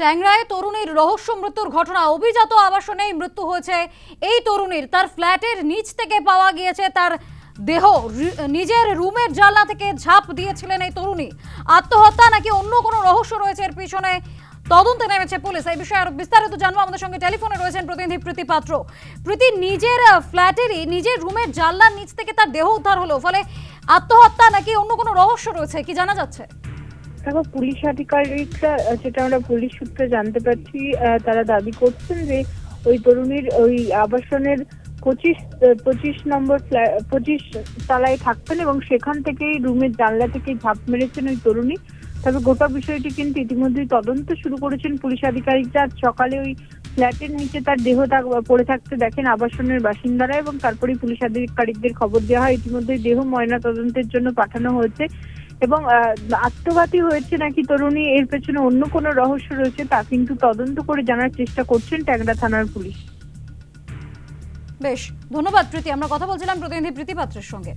ট্যাংরায় তরুণীর রহস্য মৃত্যুর ঘটনা, অভিজাত আবাসনেই মৃত্যু হয়েছে এই তরুণীর। তার ফ্ল্যাটের নিচ থেকে পাওয়া গিয়েছে তার দেহ। নিজের রুমের জানলা থেকে ঝাঁপ দিয়েছিলেন এই তরুণী। আত্মহত্যা নাকি অন্য কোনো রহস্য রয়েছে এর পিছনে? তদন্তে নেমেছে পুলিশ। এই বিষয়ে আরও বিস্তারিত জানব। আমাদের সঙ্গে টেলিফোনে রয়েছেন প্রতিনিধি প্রীতি পাত্র। প্রীতি, নিজের ফ্ল্যাটেরই নিজের রুমের জানলার নিচ থেকে তার দেহ উদ্ধার হলো। ফলে আত্মহত্যা নাকি অন্য কোনো রহস্য রয়েছে? কি জানা যাচ্ছে? দেখো, পুলিশ আধিকারিকরা যেটা আমরা পুলিশ সূত্রে জানতে পারছি তারা দাবি করছেন যে ওই তরুণীর ওই আবাসনের পঁচিশ পঁচিশ নম্বর পঁচিশ তলায় থাকতেন এবং সেখান থেকেই রুমের জানলা থেকে ঝাঁপ মেরেছেন ওই তরুণী। তবে গোটা বিষয়টি কিন্তু ইতিমধ্যেই তদন্ত শুরু করেছেন পুলিশ আধিকারিকরা। সকালে ওই ফ্ল্যাটের নিচে তার দেহ পড়ে থাকতে দেখেন আবাসনের বাসিন্দারা এবং তারপরেই পুলিশ আধিকারিকদের খবর দেওয়া হয়। ইতিমধ্যেই দেহ ময়না তদন্তের জন্য পাঠানো হয়েছে। এবং আত্মঘাতী হয়েছে নাকি তরুণী এর পেছনে অন্য কোনো রহস্য রয়েছে তা কিন্তু তদন্ত করে জানার চেষ্টা করছেন ট্যাংরা থানার পুলিশ। বেশ, ধন্যবাদ প্রীতি। আমরা কথা বলছিলাম প্রতিনিধি প্রীতি পাত্রের সঙ্গে।